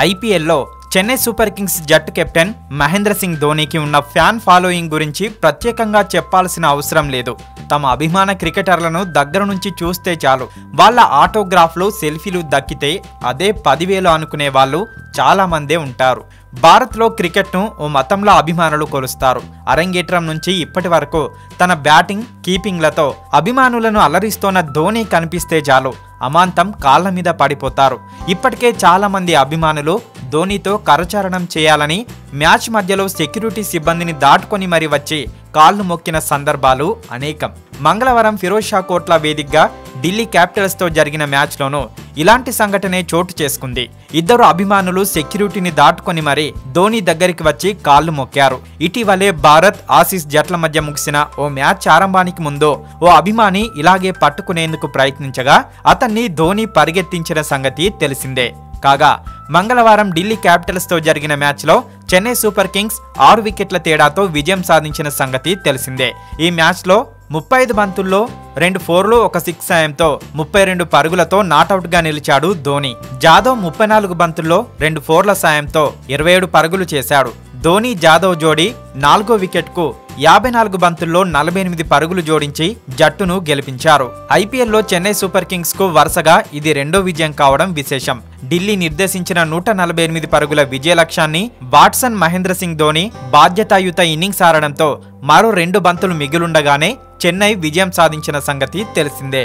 ఐపీఎల్లో Chennai super Kings జట్టు captain Mahendra Singh ధోనీకి ఉన్న ఫ్యాన్ ఫాలోయింగ్ గురించి ప్రత్యేకంగా చెప్పాల్సిన అవసరం లేదు. తమ అభిమాన క్రికెటర్లను దగ్గర నుంచి చూస్తే చాలు. వాళ్ళ ఆటోగ్రాఫ్లు సెల్ఫీలు దక్కితే అదే పదివేలు అనుకునే వాళ్ళు చాలామందే ఉంటారు. భారత్లో క్రికెట్ను ఓ మతంలో అభిమానులు కొలుస్తారు. అరంగేట్రం నుంచి ఇప్పటి వరకు తన బ్యాటింగ్ కీపింగ్లతో అభిమానులను అలరిస్తోన్న ధోని కనిపిస్తే చాలు. అమాంతం కాళ్ళ మీద పడిపోతారు. ఇప్పటికే చాలామంది అభిమానులు ధోనితో కరచారణం చేయాలని మ్యాచ్ మధ్యలో సెక్యూరిటీ సిబ్బందిని దాటుకొని మరి వచ్చి కాళ్ళు మొక్కిన సందర్భాలు అనేకం. మంగళవారం ఫిరోజ్ షా కోట్ల వేదికగా ఢిల్లీ క్యాపిటల్స్తో జరిగిన మ్యాచ్లోనూ ఇలాంటి సంఘటనే చోటు చేసుకుంది. ఇద్దరు అభిమానులు సెక్యూరిటీని దాటుకొని మరీ ధోని దగ్గరికి వచ్చి కాళ్ళు మొక్కారు. ఇటీవలే భారత్ ఆసీస్ జట్ల మధ్య ముగిసిన ఓ మ్యాచ్ ఆరంభానికి ముందు ఓ అభిమాని ఇలాగే పట్టుకునేందుకు ప్రయత్నించగా అతన్ని ధోని పరిగెత్తించిన సంగతి తెలిసిందే. కాగా మంగళవారం ఢిల్లీ క్యాపిటల్స్తో జరిగిన మ్యాచ్లో చెన్నై సూపర్ కింగ్స్ ఆరు వికెట్ల తేడాతో విజయం సాధించిన సంగతి తెలిసిందే. ఈ మ్యాచ్లో ముప్పై ఐదు బంతుల్లో రెండు ఫోర్లు ఒక సిక్స్ సాయంతో ముప్పై రెండు పరుగులతో నాటౌట్గా నిలిచాడు ధోని. జాదవ్ ముప్పై నాలుగు బంతుల్లో రెండు ఫోర్ల సాయంతో ఇరవై ఏడు పరుగులు చేశాడు. ధోని జాదవ్ జోడీ నాలుగో వికెట్కు యాభై నాలుగు బంతుల్లో నలభై ఎనిమిది పరుగులు జోడించి జట్టును గెలిపించారు. ఐపీఎల్లో చెన్నై సూపర్ కింగ్స్కు వరుసగా ఇది రెండో విజయం కావడం విశేషం. ఢిల్లీ నిర్దేశించిన నూట నలభై ఎనిమిది పరుగుల విజయ లక్ష్యాన్ని వాట్సన్ మహేంద్ర సింగ్ ధోని బాధ్యతాయుత ఇన్నింగ్స్ ఆడడంతో మరో రెండు బంతులు మిగిలుండగానే చెన్నై విజయం సాధించిన సంగతి తెలిసిందే.